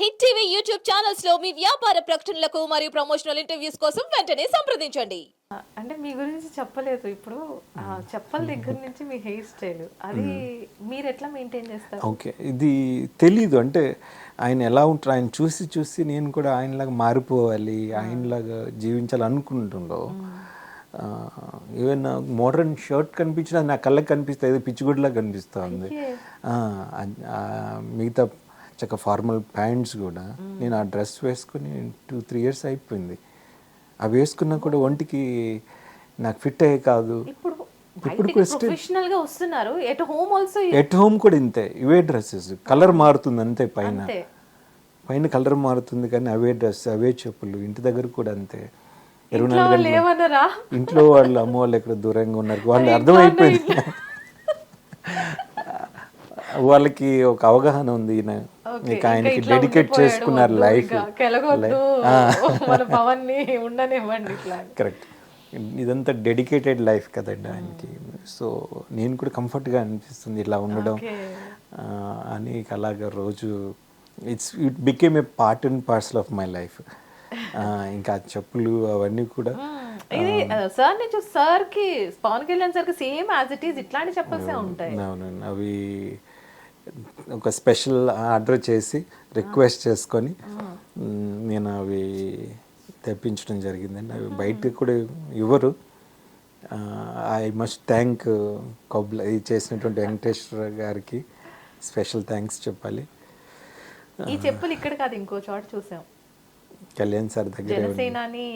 Hit TV YouTube ఛానల్స్లో మీ వ్యాపార ప్రకటనలకు మరియు ప్రమోషనల్ ఇంటర్వ్యూస్ కోసం వెంటనే సంప్రదించండి. అంటే మీ గురించి చెప్పలేదు ఇప్పుడు. ఆ చెప్పల దగ్గర నుంచి మీ హెయిర్ స్టైల్. అది మీరు ఎట్లా మెయింటైన్ చేస్తారు? ఓకే. ఇది తెలీదు. అంటే ఆయన ఎలా ఉంటారు? ఆయన చూసి చూసి నేను కూడా ఆయనలాగా మారిపోవాలి ఆయనలాగా జీవించాలి అనుకుంటుండో ఈవెన్ మోడర్న్ షర్ట్ కనిపించినా నా కళ్ళకి కనిపిస్తుంది ఏదో పిచ్చిగుడ్లా కనిపిస్తుంది మిగతా చక్క ఫార్మల్ ప్యాంట్స్ కూడా నేను ఆ డ్రెస్ వేసుకుని టూ త్రీ ఇయర్స్ అయిపోయింది. అవి వేసుకున్నా కూడా ఒంటికి నాకు ఫిట్ అయ్యే కాదు. ఇప్పుడు ఇప్పుడు ప్రొఫెషనల్గా వస్తున్నారు. At home also at home కూడా ఇంతే. ఇవే డ్రెస్సెస్ కలర్ మారుతుంది అంతే పైన. పైన కలర్ మారుతుంది కానీ అవే డ్రెస్ అవే చెప్పులు. ఇంటి దగ్గర కూడా అంతే. ఇరవై ఇంట్లో నాలుగు ఇంట్లో వాళ్ళు అమ్మ వాళ్ళు ఎక్కడ దూరంగా ఉన్నారు? వాళ్ళు అర్థమైపోయింది వాళ్ళకి ఒక అవగాహన ఉంది ఇక ఆయనకి డెడికేట్ చేసుకున్నారు లైఫ్ మన పవన్ని ఉండనివ్వండి ఇట్లా. కరెక్ట్ ఇదంతా డెడికేటెడ్ లైఫ్ కదండి ఆయనకి. సో నేను కూడా కంఫర్ట్గా అనిపిస్తుంది ఇలా ఉండడం. అని అలాగా రోజు it's it became a part and parcel of my life ఇంకా చెప్పులు అవన్నీ కూడా ఇది సార్ నుంచి సార్కి పవన్ కళ్యాణ్ సార్కి సేమ్ యాజ్ ఇట్ ఈస్ ఇట్లాంటి చెప్పల్సే ఉంటాయి. అవునండి. అవి ఒక స్పెషల్ ఆర్డర్ చేసి రిక్వెస్ట్ చేసుకొని నేను అవి తెప్పించడం జరిగిందండి. అవి బయటకు కూడా ఇవ్వరు. ఐ మస్ట్ థ్యాంక్ కొబ్ల ఇది చేసినటువంటి వెంకటేశ్వర గారికి స్పెషల్ థ్యాంక్స్ చెప్పాలి. ఈ చెప్పులు ఇక్కడ కాదు ఇంకో చోట చూసాం. కళ్యాణ్ సార్ దగ్గర జనసేనాని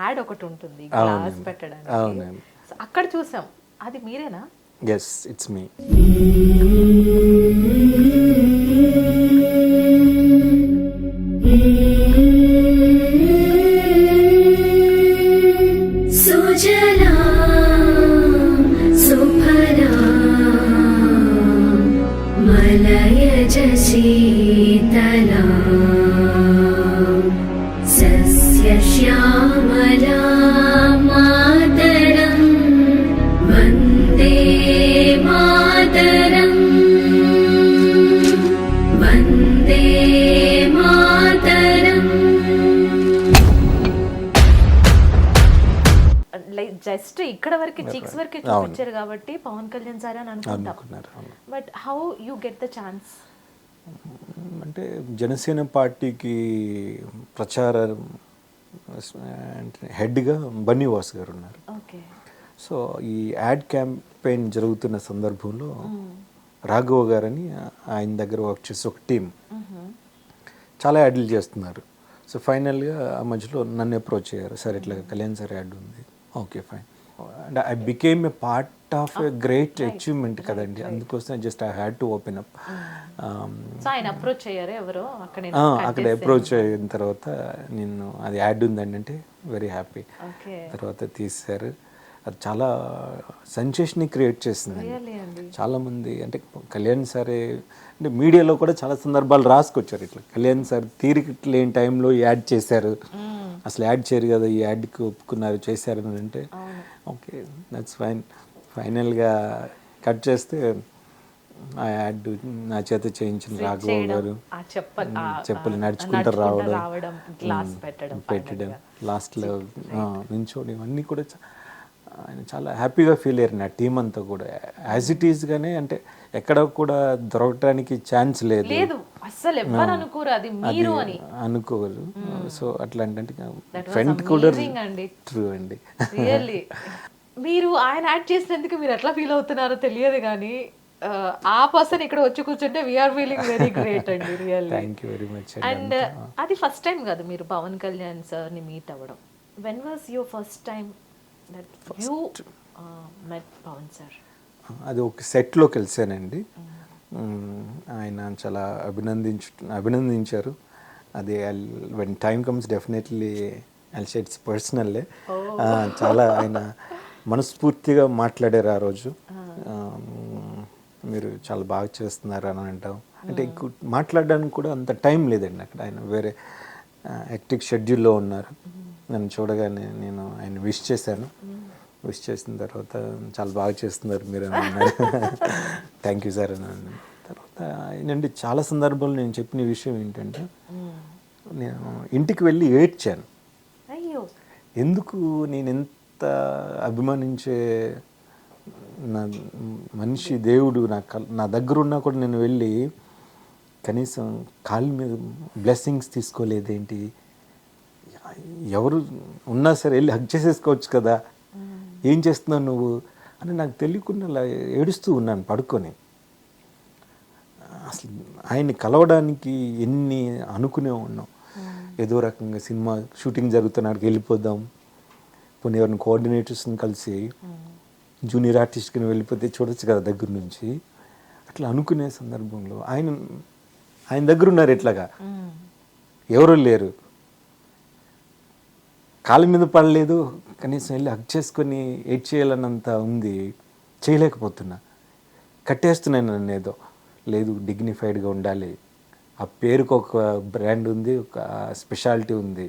యాడ్ ఒకటి ఉంటుంది. గ్లాస్ పెట్టడానికి. అక్కడ చూసాం. అది మీరేనా? ఎస్ ఇట్స్ మీ शीतला सस्यश्यामला मातरं वन्दे मातरम् वन्दे मातरम् లైక్ జస్ట్ ఇక్కడ వరకు చిక్స్ వరకే చూపించారు కాబట్టి పవన్ కళ్యాణ్ సార్ అని అనుకుంటాం అనుకున్నారు అవును. But how you get the chance అంటే జనసేన పార్టీకి ప్రచార హెడ్గా బన్నీవాస్ గారు ఉన్నారు. సో ఈ యాడ్ క్యాంపెయిన్ జరుగుతున్న సందర్భంలో రాఘవ గారని ఆయన దగ్గర వర్క్ చేసే ఒక టీం చాలా యాడ్లు చేస్తున్నారు. సో ఫైనల్గా ఆ మధ్యలో నన్ను అప్రోచ్ అయ్యారు. సార్ ఇట్లా కళ్యాణ్ సార్ యాడ్ ఉంది. Okay fine. And I became a part of a great achievement కదండి. అందుకోసం just I had to open up ఆయన అప్రోచ్ అయ్యారు ఎవరో? అక్కడ అక్కడ అప్రోచ్ అయిన తర్వాత నేను అది యాడ్ ఉందండి అంటే వెరీ హ్యాపీ ఓకే. తర్వాత తీశారు. అది చాలా సెన్సేషన్ క్రియేట్ చేసింది రియల్లీ అండి. చాలా మంది అంటే కళ్యాణ్ సారే అంటే మీడియాలో కూడా చాలా సందర్భాలు రాసుకొచ్చారు ఇట్లా. కళ్యాణ్ సార్ తీరిక లేని టైంలో యాడ్ చేశారు. అసలు యాడ్ చేయరు కదా ఈ యాడ్కి ఒప్పుకున్నారు చేశారు అని అంటే ఓకే దట్స్ ఫైన్ ఫైనల్గా కట్ చేస్తే ఆ యాడ్ నా చేత చేయించిన రాఘవ గారు చెప్పల్ నడుచుకుంటూ రావడం పెట్టడం లాస్ట్లో నించోడం ఇవన్నీ కూడా ఆయన చాలా హ్యాపీగా ఫీల్ అయ్యారు నా టీం అంతా కూడా. యాజ్ ఇట్ ఈస్గానే అంటే ఎక్కడ కూడా దొరకడానికి ఛాన్స్ లేదు. లేదు అస్సలు ఎవ్వరు అనుకోరు అది మీరు అని. అనుకోరు సో అట్లాంటి That was ఫ్రెండ్ కూడా ట్రూ అండి. రియల్లీ మీరు ఆయన యాడ్ చేసినందుకు మీరు ఎట్లా ఫీల్ అవుతున్నారో తెలియదు కానీ ఆ, పర్సన్ ఇక్కడ వచ్చి కూర్చుంటే వీఆర్ ఫీలింగ్ వెరీ గ్రేట్ అండి really thank you very much and అది ఫస్ట్ టైం కాదు మీరు పవన్ కళ్యాణ్ సార్ని మీట్ అవ్వడం when was your first time that you met Pawan sir? అది ఒక సెట్లో కలిసానండి మ్మ్. ఆయన చాలా అభినందించు అభినందించారు. అది వెన్ టైం కమ్స్ డెఫినెట్లీ అల్షెట్స్ పర్సనల్లే చాలా ఆయన మనస్ఫూర్తిగా మాట్లాడారు ఆ రోజు. మీరు చాలా బాగా చేస్తున్నారు అని అంటాం. అంటే మాట్లాడడానికి కూడా అంత టైం లేదండి అక్కడ. ఆయన వేరే యాక్టివ్ షెడ్యూల్లో ఉన్నారు. నన్ను చూడగానే నేను ఆయన విష్ చేశాను. విష్ చేసిన తర్వాత చాలా బాగా చేస్తున్నారు మీరు అని అన్నారు. థ్యాంక్ యూ సార్ అని తర్వాత ఏంటంటే చాలా సందర్భాల్లో నేను చెప్పిన విషయం ఏంటంటే నేను ఇంటికి వెళ్ళి ఏడ్చాను. ఎందుకు నేను ఎంత అభిమానించే నా మనిషి దేవుడు నా నా దగ్గర ఉన్నా కూడా నేను వెళ్ళి కనీసం కాళ్ళ మీద బ్లెస్సింగ్స్ తీసుకోలేదేంటి? ఎవరు ఉన్నా సరే వెళ్ళి హక్ చేసేసుకోవచ్చు కదా. ఏం చేస్తున్నావు నువ్వు? అని నాకు తెలియకుండా ఏడుస్తూ ఉన్నాను పడుకొని. అసలు ఆయన్ని కలవడానికి ఎన్ని అనుకునే ఉన్నాం. ఏదో రకంగా సినిమా షూటింగ్ జరుగుతున్నాడికి వెళ్ళిపోదాం. పోనీ ఎవరిని కోఆర్డినేటర్స్ని కలిసి జూనియర్ ఆర్టిస్ట్కి వెళ్ళిపోతే చూడొచ్చు కదా దగ్గర నుంచి. అట్లా అనుకునే సందర్భంలో ఆయన ఆయన దగ్గర ఉన్నారు ఎట్లాగా ఎవరు లేరు. కాళ్ళ మీద పడలేదు కనీసం వెళ్ళి హక్ చేసుకొని ఎయిట్ చేయాలన్నంత ఉంది. చేయలేకపోతున్నా. కట్టేస్తున్నాను నన్ను ఏదో. లేదు డిగ్నిఫైడ్గా ఉండాలి. ఆ పేరుకు ఒక బ్రాండ్ ఉంది ఒక స్పెషాలిటీ ఉంది.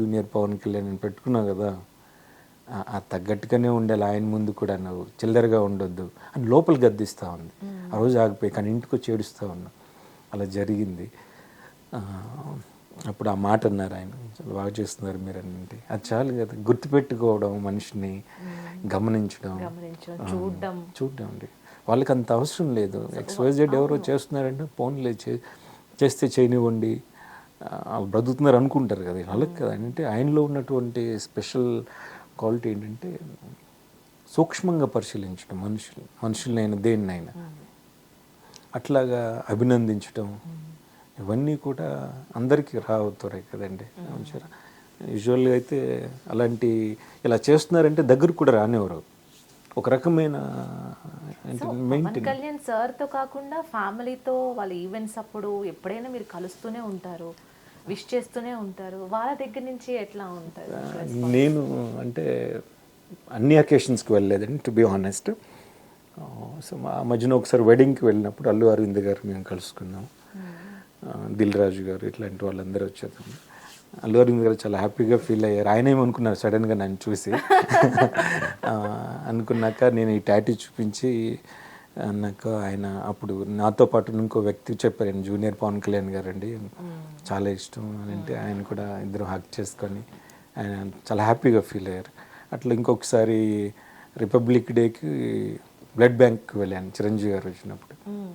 జూనియర్ పవన్ కళ్యాణ్ నేను పెట్టుకున్నావు కదా. ఆ- తగ్గట్టుగానే ఉండాలి ఆయన ముందు కూడా నువ్వు చిల్లరగా ఉండొద్దు అని లోపల గద్దిస్తూ ఉంది. ఆ రోజు ఆగిపోయి కానీ ఇంటికి వచ్చి ఏడుస్తూ ఉన్నా. అలా జరిగింది. అప్పుడు ఆ మాట అన్నారు ఆయన. చాలా బాగా చేస్తున్నారు మీరు అంటే. అది చాలు కదా. గుర్తుపెట్టుకోవడం మనిషిని గమనించడం. చూడ్డం. అండి. వాళ్ళకి అంత అవసరం లేదు. ఎక్స్వైజెడ్ ఎవరో చేస్తున్నారంటే ఫోన్లే చేస్తే చేయనివ్వండి. బ్రతుకుతున్నారు అనుకుంటారు కదా. వాళ్ళకి కదా. అంటే ఆయనలో ఉన్నటువంటి స్పెషల్ క్వాలిటీ ఏంటంటే సూక్ష్మంగా పరిశీలించడం మనుషులు మనుషులనైనా దేన్నైనా. అట్లాగా అభినందించడం ఇవన్నీ కూడా అందరికీ రావుతాయి కదండి. యూజువల్గా అయితే అలాంటి ఇలా చేస్తున్నారంటే దగ్గర కూడా రానివ్వరు. ఒక రకమైన కళ్యాణ్ సార్తో కాకుండా ఫ్యామిలీతో వాళ్ళ ఈవెంట్స్ అప్పుడు ఎప్పుడైనా మీరు కలుస్తూనే ఉంటారు. విష్ చేస్తూనే ఉంటారు. వాళ్ళ దగ్గర నుంచి ఎట్లా ఉంటారు? నేను అంటే అన్ని అకేషన్స్కి వెళ్ళలేదండి టు బి ఆనెస్ట్ సో మా మధ్యన ఒకసారి వెడ్డింగ్కి వెళ్ళినప్పుడు అల్లు అరవింద్ గారు మేము కలుసుకున్నాం. దిల్ రాజు గారు ఇట్లాంటి వాళ్ళందరూ వచ్చారు. అల్లు అరవింద్ గారు చాలా హ్యాపీగా ఫీల్ అయ్యారు. ఆయన ఏమనుకున్నారు? సడన్గా నన్ను చూసి. అనుకున్నాక నేను ఈ టాటూ చూపించి అన్నాక ఆయన అప్పుడు నాతో పాటు ఇంకో వ్యక్తి చెప్పారు ఆయన జూనియర్ పవన్ కళ్యాణ్ గారు అండి చాలా ఇష్టం అని అంటే ఆయన కూడా ఇద్దరు హక్ చేసుకొని ఆయన చాలా హ్యాపీగా ఫీల్ అయ్యారు. అట్లా ఇంకొకసారి రిపబ్లిక్ డేకి బ్లడ్ బ్యాంక్కి వెళ్ళాను చిరంజీవి గారు వచ్చినప్పుడు.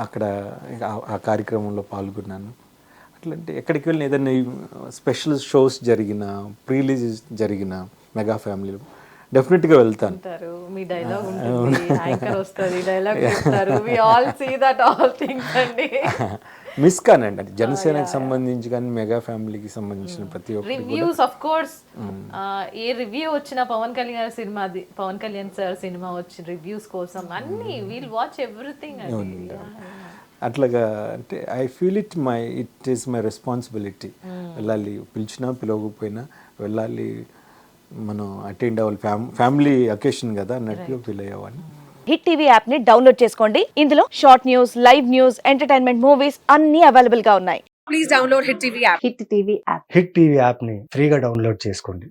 అక్కడ ఆ- ఆ కార్యక్రమంలో పాల్గొన్నాను. అట్లంటే ఎక్కడికి వెళ్ళిన ఏదైనా స్పెషల్ షోస్ జరిగిన ప్రీలీజ్ జరిగిన మెగా ఫ్యామిలీలో డెఫినెట్గా వెళ్తాను. మీ డైలాగ్ ఉంటుంది యాంకర్ వస్తుంది dialogue we all see that all things అండి. మిస్ కానండి అంటే జనసేనకి సంబంధించి కానీ మెగా ఫ్యామిలీకి సంబంధించిన ప్రతి ఒక్కటి reviews of course A review వచ్చిన Pawan Kalyan cinema Pawan Kalyan sir cinema వచ్చిన రివ్యూస్ కోసం అన్ని వీల్ వాచ్ ఎవ్రీథింగ్ అట్లాగా అంటే I feel it my it is my responsibility వెళ్ళాలి పిలిచినా పిలవకపోయినా వెళ్ళాలి మనం అటెండ్ అవ్వాలి. ఫ్యామ్ ఫ్యామిలీ అకేషన్ కదా అన్నట్టుగా ఫీల్ అయ్యేవాడిని. హిట్ టీవీ యాప్ని డౌన్లోడ్ చేసుకోండి. ఇందులో short news live news entertainment movies అన్ని అవైలబుల్గా ఉన్నాయి హిట్ టీవీ యాప్ని ఫ్రీగా డౌన్లోడ్ చేసుకోండి.